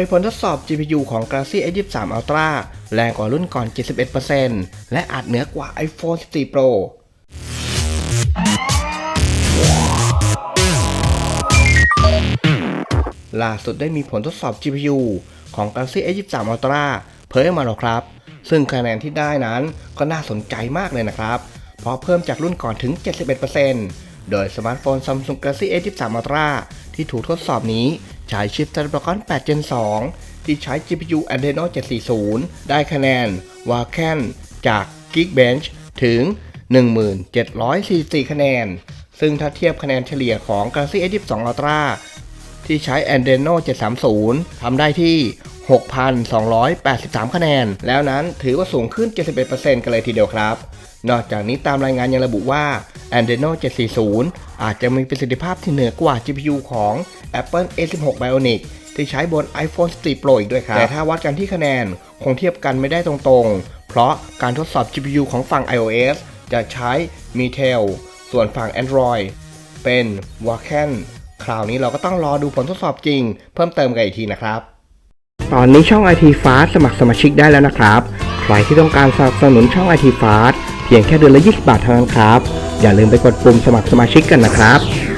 ยผลทดสอบ GPU ของ Galaxy S23 Ultra แรงกว่ารุ่นก่อน 71%และอาจเหนือกว่า iPhone 14 Pro ล่าสุดได้มีผลทดสอบ GPU ของ Galaxy S23 Ultra เผยออกมาแล้วครับ ซึ่งคะแนนที่ได้นั้นก็น่าสนใจมากเลยนะครับ เพราะเพิ่มจากรุ่นก่อนถึง 71%โดยสมาร์ทโฟน Samsung Galaxy S23 Ultra ที่ถูกทดสอบนี้ ใช้ชิป Snapdragon 8 Gen 2 ที่ใช้ GPU Adreno 740 ได้คะแนน w a k a n จาก Geekbench ถึง 1744 คะแนน ซึ่งถ้าเทียบคะแนนเฉลี่ยของ Galaxy S22 Ultra ที่ใช้ Adreno 730 ทำได้ที่ 6,283 คะแนน แล้วนั้นถือว่าสูงขึ้น 71%กันเลยทีเดียวครับ นอกจากนี้ตามรายงานยังระบุว่า Adreno 740 อาจจะมีประสิทธิภาพที่เหนือกว่า GPU ของ Apple A16 Bionic ที่ใช้บน iPhone 14 Pro อีกด้วยครับ แต่ถ้าวัดกันที่คะแนนคงเทียบกันไม่ได้ตรงๆ เพราะการทดสอบ GPU ของฝั่ง iOS จะใช้ Mitel ส่วนฝั่ง Android เป็น w a k a n คราวนี้เราก็ต้องรอดูผลทดสอบจริง เพิ่มเติมกันอีกทีนะครับ ตอนนี้ช่อง IT Fast สมัครสมาชิกได้แล้วนะครับ ใครที่ต้องการสนับสนุนช่อง IT Fast เพียงแค่เดือนละ 20 บาทเท่านั้นครับ อย่าลืมไปกดปุ่มสมัครสมาชิกกันนะครับ